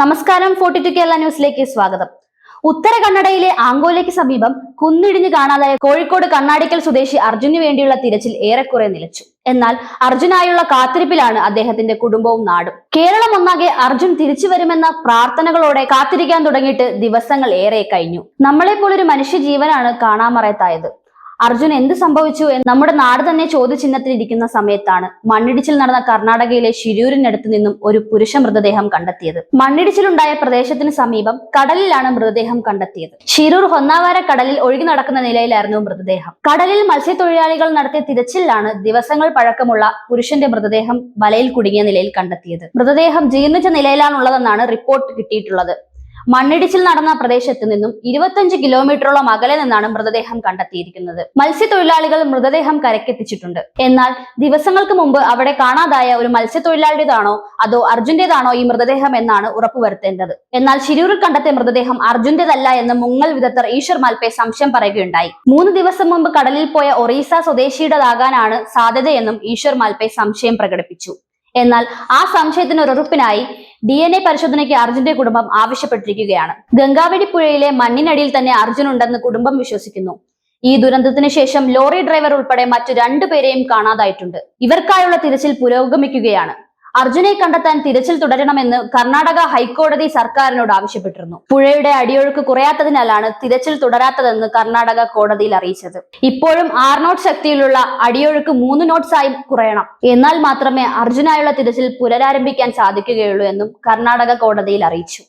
നമസ്കാരം forty to Kerala ന്യൂസിലേക്ക് സ്വാഗതം. ഉത്തര കന്നഡയിലെ ആങ്കോലയ്ക്ക് സമീപം കുന്നിടിഞ്ഞ് കാണാതായ കോഴിക്കോട് കണ്ണാടിക്കൽ സ്വദേശി അർജുന് വേണ്ടിയുള്ള തിരച്ചിൽ ഏറെക്കുറെ നിലച്ചു. എന്നാൽ അർജുനായുള്ള കാത്തിരിപ്പിലാണ് അദ്ദേഹത്തിന്റെ കുടുംബവും നാടും. കേരളം ഒന്നാകെ അർജുൻ തിരിച്ചു വരുമെന്ന പ്രാർത്ഥനകളോടെ കാത്തിരിക്കാൻ തുടങ്ങിയിട്ട് ദിവസങ്ങൾ ഏറെ കഴിഞ്ഞു. നമ്മളെപ്പോലൊരു മനുഷ്യ ജീവനാണ് കാണാമറയത്തായത്. അർജുൻ എന്ത് സംഭവിച്ചു എന്ന് നമ്മുടെ നാട് തന്നെ ചോദ്യചിഹ്നത്തിലിരിക്കുന്ന സമയത്താണ് മണ്ണിടിച്ചിൽ നടന്ന കർണാടകയിലെ ശിരൂരിനടുത്ത് നിന്നും ഒരു പുരുഷ മൃതദേഹം കണ്ടെത്തിയത്. മണ്ണിടിച്ചിലുണ്ടായ പ്രദേശത്തിന് സമീപം കടലിലാണ് മൃതദേഹം കണ്ടെത്തിയത്. ശിരൂർ ഹൊന്നാവാര കടലിൽ ഒഴുകി നടക്കുന്ന നിലയിലായിരുന്നു മൃതദേഹം. കടലിൽ മത്സ്യത്തൊഴിലാളികൾ നടത്തിയ തിരച്ചിലാണ് ദിവസങ്ങൾ പഴക്കമുള്ള പുരുഷന്റെ മൃതദേഹം വലയിൽ കുടുങ്ങിയ നിലയിൽ കണ്ടെത്തിയത്. മൃതദേഹം ജീർണിച്ച നിലയിലാണുള്ളതെന്നാണ് റിപ്പോർട്ട് കിട്ടിയിട്ടുള്ളത്. മണ്ണിടിച്ചിൽ നടന്ന പ്രദേശത്ത് നിന്നും ഇരുപത്തഞ്ച് കിലോമീറ്ററോളം അകലെ നിന്നാണ് മൃതദേഹം കണ്ടെത്തിയിരിക്കുന്നത്. മത്സ്യത്തൊഴിലാളികൾ മൃതദേഹം കരക്കെത്തിച്ചിട്ടുണ്ട് എന്നാൽ ദിവസങ്ങൾക്ക് മുമ്പ് അവിടെ കാണാതായ ഒരു മത്സ്യത്തൊഴിലാളിയുടേതാണോ അതോ അർജുന്റേതാണോ ഈ മൃതദേഹം എന്നാണ് ഉറപ്പുവരുത്തേണ്ടത്. എന്നാൽ ശിരൂരിൽ കണ്ടെത്തിയ മൃതദേഹം അർജുന്റേതല്ല എന്ന് മുങ്ങൽ വിദഗ്ധർ ഈശ്വർ മാൽപേ സംശയം പറയുകയുണ്ടായി. മൂന്ന് ദിവസം മുമ്പ് കടലിൽ പോയ ഒറീസ സ്വദേശിയുടേതാകാനാണ് സാധ്യതയെന്നും ഈശ്വർ മാൽപേ സംശയം പ്രകടിപ്പിച്ചു. എന്നാൽ ആ സംശയത്തിന് ഉറപ്പിനായി ഡി എൻ എ പരിശോധനയ്ക്ക് അർജുന്റെ കുടുംബം ആവശ്യപ്പെട്ടിരിക്കുകയാണ്. ഗംഗാവടി പുഴയിലെ മണ്ണിനടിയിൽ തന്നെ അർജുൻ ഉണ്ടെന്ന് കുടുംബം വിശ്വസിക്കുന്നു. ഈ ദുരന്തത്തിന് ശേഷം ലോറി ഡ്രൈവർ ഉൾപ്പെടെ മറ്റു രണ്ടുപേരെയും കാണാതായിട്ടുണ്ട്. ഇവർക്കായുള്ള തിരച്ചിൽ പുരോഗമിക്കുകയാണ്. അർജുനെ കണ്ടെത്താൻ തിരച്ചിൽ തുടരണമെന്ന് കർണാടക ഹൈക്കോടതി സർക്കാരിനോട് ആവശ്യപ്പെട്ടിരുന്നു. പുഴയുടെ അടിയൊഴുക്ക് കുറയാത്തതിനാലാണ് തിരച്ചിൽ തുടരാത്തതെന്ന് കർണാടക കോടതിയിൽ അറിയിച്ചത്. ഇപ്പോഴും ആറ് നോട്ട് ശക്തിയിലുള്ള അടിയൊഴുക്ക് മൂന്ന് നോട്ട്സ് ആയി കുറയണം. എന്നാൽ മാത്രമേ അർജുനായുള്ള തിരച്ചിൽ പുനരാരംഭിക്കാൻ സാധിക്കുകയുള്ളൂ എന്നും കർണാടക കോടതിയിൽ അറിയിച്ചു.